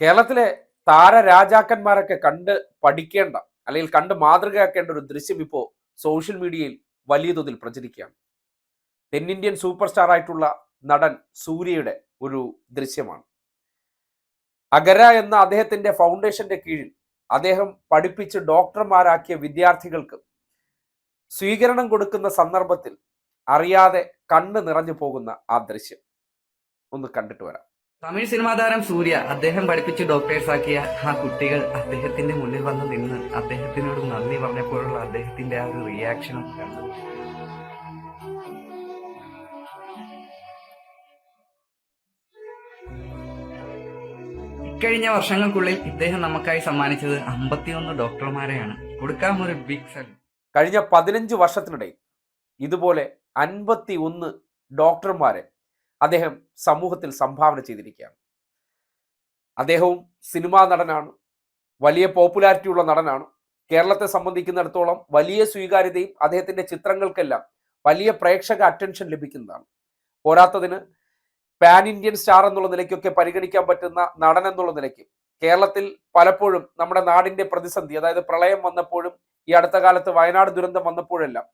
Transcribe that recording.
കേരളത്തിലെ താരരാജാക്കന്മാരൊക്കെ കണ്ട് പഠിക്കേണ്ട അല്ലെങ്കിൽ കണ്ട് മാതൃകയാക്കേണ്ട ഒരു ദൃശ്യം ഇപ്പോൾ സോഷ്യൽ മീഡിയയിൽ വലിയ തോതിൽ പ്രചരിക്കുകയാണ്. തെന്നിന്ത്യൻ സൂപ്പർ സ്റ്റാർ ആയിട്ടുള്ള നടൻ സൂര്യയുടെ ഒരു ദൃശ്യമാണ്. അഗര എന്ന അദ്ദേഹത്തിന്റെ ഫൗണ്ടേഷന്റെ കീഴിൽ അദ്ദേഹം പഠിപ്പിച്ച് ഡോക്ടർമാരാക്കിയ വിദ്യാർത്ഥികൾക്ക് സ്വീകരണം കൊടുക്കുന്ന സന്ദർഭത്തിൽ അറിയാതെ കണ്ണ് നിറഞ്ഞു പോകുന്ന ആ ദൃശ്യം. ഒന്ന് കണ്ടിട്ട് വരാം. തമിഴ് സിനിമാ താരം സൂര്യ അദ്ദേഹം പഠിപ്പിച്ച് ഡോക്ടേഴ്സ് ആക്കിയ ആ കുട്ടികൾ അദ്ദേഹത്തിന്റെ മുന്നിൽ വന്ന് നിന്ന് അദ്ദേഹത്തിനോട് നന്ദി പറഞ്ഞപ്പോഴുള്ള അദ്ദേഹത്തിന്റെ ആ ഒരു റിയാക്ഷനും ഇക്കഴിഞ്ഞ വർഷങ്ങൾക്കുള്ളിൽ ഇദ്ദേഹം നമുക്കായി സമ്മാനിച്ചത് അമ്പത്തിയൊന്ന് ഡോക്ടർമാരെയാണ് കൊടുക്കാം ഒരു ബിഗ് സെൽ കഴിഞ്ഞ പതിനഞ്ച് വർഷത്തിനിടയിൽ ഇതുപോലെ അൻപത്തി ഒന്ന് ഡോക്ടർമാരെ അദ്ദേഹം സമൂഹത്തിൽ സംഭാവന ചെയ്തിരിക്കുകയാണ്. അദ്ദേഹവും സിനിമാ നടനാണ്. വലിയ പോപ്പുലാരിറ്റി ഉള്ള നടനാണ്. കേരളത്തെ സംബന്ധിക്കുന്നിടത്തോളം വലിയ സ്വീകാര്യതയും അദ്ദേഹത്തിന്റെ ചിത്രങ്ങൾക്കെല്ലാം വലിയ പ്രേക്ഷക അറ്റൻഷൻ ലഭിക്കുന്നതാണ്. പോരാത്തതിന് പാൻ ഇന്ത്യൻ സ്റ്റാർ എന്നുള്ള നിലയ്ക്കൊക്കെ പരിഗണിക്കാൻ പറ്റുന്ന നടൻ എന്നുള്ള നിലയ്ക്ക് കേരളത്തിൽ പലപ്പോഴും നമ്മുടെ നാടിന്റെ പ്രതിസന്ധി അതായത് പ്രളയം വന്നപ്പോഴും ഈ അടുത്ത കാലത്ത് വയനാട് ദുരന്തം വന്നപ്പോഴെല്ലാം